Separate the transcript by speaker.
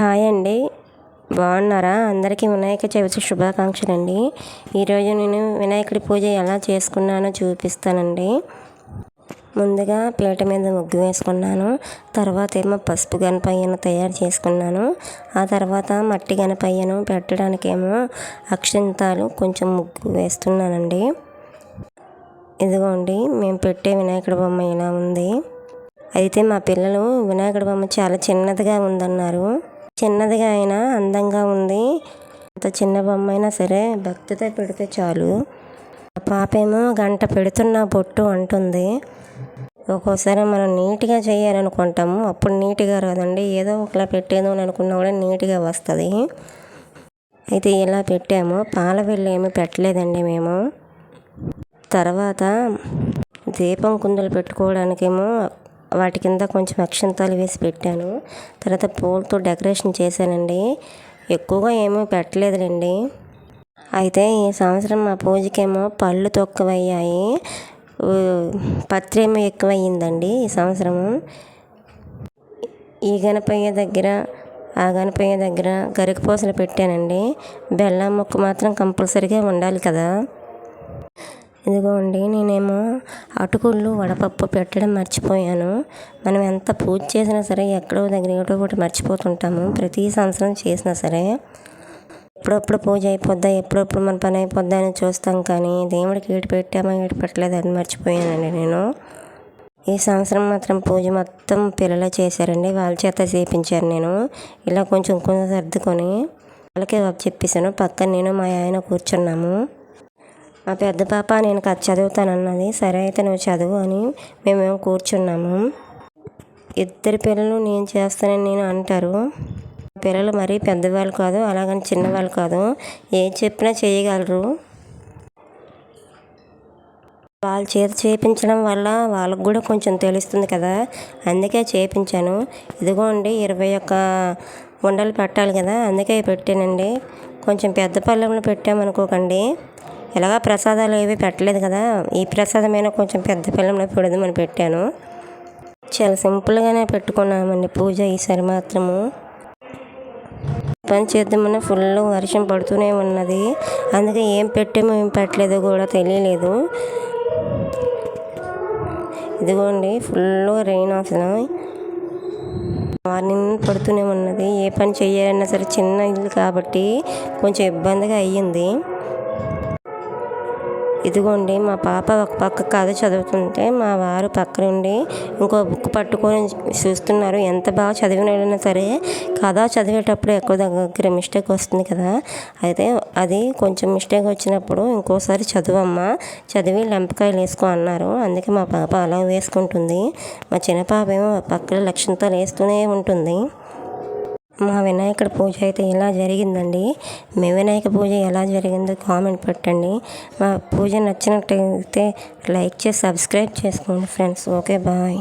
Speaker 1: Hi అండి. బాగున్నారా? అందరికీ వినాయక చవితి శుభాకాంక్షలు అండి ఈరోజు నేను వినాయకుడి పూజ ఎలా చేసుకున్నానో చూపిస్తానండి. ముందుగా పీట మీద ముగ్గు వేసుకున్నాను. తర్వాత ఏమో పసుపు గణపయ్యను తయారు చేసుకున్నాను. ఆ తర్వాత మట్టి గణపయ్యను పెట్టడానికేమో అక్షంతాలు కొంచెం ముగ్గు వేస్తున్నానండి. ఇదిగోండి మేము పెట్టే వినాయకుడి బొమ్మ ఇలా ఉంది. అయితే మా పిల్లలు వినాయకుడి బొమ్మ చాలా చిన్నదిగా ఉందన్నారు. చిన్నదిగా అయినా అందంగా ఉంది. అంత చిన్న బొమ్మ అయినా సరే భక్తితో పెడితే చాలు. పాపేమో పాప ఏమో గంట పెడుతున్న బొట్టు అంటుంది. ఒక్కోసారి మనం నీట్గా చేయాలనుకుంటాము. అప్పుడు నీట్గా రాదండి. ఏదో ఒకలా పెట్టేదో అని అనుకున్నా కూడా నీట్గా వస్తుంది. అయితే ఇలా పెట్టాము. పాల వెళ్ళి ఏమీ పెట్టలేదండి మేము. తర్వాత దీపం కుందులు పెట్టుకోవడానికేమో వాటి కింద కొంచెం అక్షంతాలు వేసి పెట్టాను. తర్వాత పూలతో డెకరేషన్ చేశానండి. ఎక్కువగా ఏమీ పెట్టలేదులేండి. అయితే ఈ సంవత్సరం మా పూజకేమో పళ్ళు తక్కువయ్యాయి. పత్రేమో ఏమో ఎక్కువయ్యిందండి ఈ సంవత్సరము ఈ గణపయ్య దగ్గర ఆ గణపయ్య దగ్గర గరికపూసలు పెట్టానండి. బెల్లం ముక్క మాత్రం కంపల్సరీగా ఉండాలి కదా. ఇదిగోండి నేనేమో అటుకుళ్ళు వడపప్పు పెట్టడం మర్చిపోయాను. మనం ఎంత పూజ చేసినా సరే ఎక్కడో దగ్గర ఏటో ఒకటి మర్చిపోతుంటాము. ప్రతి సంవత్సరం చేసినా సరే ఎప్పుడప్పుడు పూజ అయిపోద్దా ఎప్పుడప్పుడు మన పని అయిపోద్దా అని చూస్తాం కానీ దేవుడికి ఏడు పెట్టామో ఏడు పెట్టలేదు అని మర్చిపోయానండి నేను. ఈ సంవత్సరం మాత్రం పూజ మొత్తం పిల్లలు చేశారండి. వాళ్ళ చేత చేయించాను నేను. ఇలా కొంచెం కొంచెం సర్దుకొని వాళ్ళకే చెప్పేశాను. పక్కన నేను మా ఆయన కూర్చున్నాము. మా పెద్ద పాప నేను కథ చదువుతానన్నది. సరే అయితే నువ్వు చదువు అని మేమేమో కూర్చున్నాము. ఇద్దరు పిల్లలు నేను చేస్తానని నేను అంటారు. పిల్లలు మరీ పెద్దవాళ్ళు కాదు అలాగని చిన్నవాళ్ళు కాదు. ఏం చెప్పినా చేయగలరు. వాళ్ళ చేత చేయించడం వల్ల వాళ్ళకు కూడా కొంచెం తెలుస్తుంది కదా. అందుకే చేయించాను ఇదిగోండి ఇరవై ఒక్క ఉండలు పెట్టాలి కదా. అందుకే పెట్టానండి. కొంచెం పెద్ద పళ్ళెంలో పెట్టామనుకోకండి. ఎలాగా ప్రసాదాలు ఏవి పెట్టలేదు కదా ఈ ప్రసాదమైనా కొంచెం పెద్ద పిల్లంలో పెడదామని పెట్టాను. చాలా సింపుల్గానే పెట్టుకున్నామండి పూజ ఈసారి మాత్రము. పని చేద్దామన్నా ఫుల్ వర్షం పడుతూనే ఉన్నది. అందుకే ఏం పెట్టామో ఏం పెట్టలేదో కూడా తెలియలేదు. ఇదిగోండి ఫుల్ రెయిన్ అసలు. మార్నింగ్ పడుతూనే ఉన్నది. ఏ పని చేయాలన్నా సరే చిన్న ఇల్లు కాబట్టి కొంచెం ఇబ్బందిగా అయ్యింది. ఇదిగోండి మా పాప ఒక పక్క కథ చదువుతుంటే మా వారు పక్క నుండి ఇంకో బుక్ పట్టుకొని చూస్తున్నారు. ఎంత బాగా చదివిన సరే కథ చదివేటప్పుడు ఎక్కువ దగ్గర మిస్టేక్ వస్తుంది కదా. అయితే అది కొంచెం మిస్టేక్ వచ్చినప్పుడు ఇంకోసారి చదువమ్మా చదివి లెంపకాయలు వేసుకో అన్నారు. అందుకే మా పాప అలా వేసుకుంటుంది. మా చిన్న పాప ఏమో పక్కన లక్ష్యంతో వేస్తూనే ఉంటుంది. మా వినాయకుడి పూజ అయితే ఇలా జరిగిందండి? మీ వినాయక పూజ ఎలా జరిగిందో కామెంట్ పెట్టండి. మా పూజ నచ్చినట్టయితే లైక్ చేసి సబ్స్క్రైబ్ చేసుకోండి ఫ్రెండ్స్. Okay bye.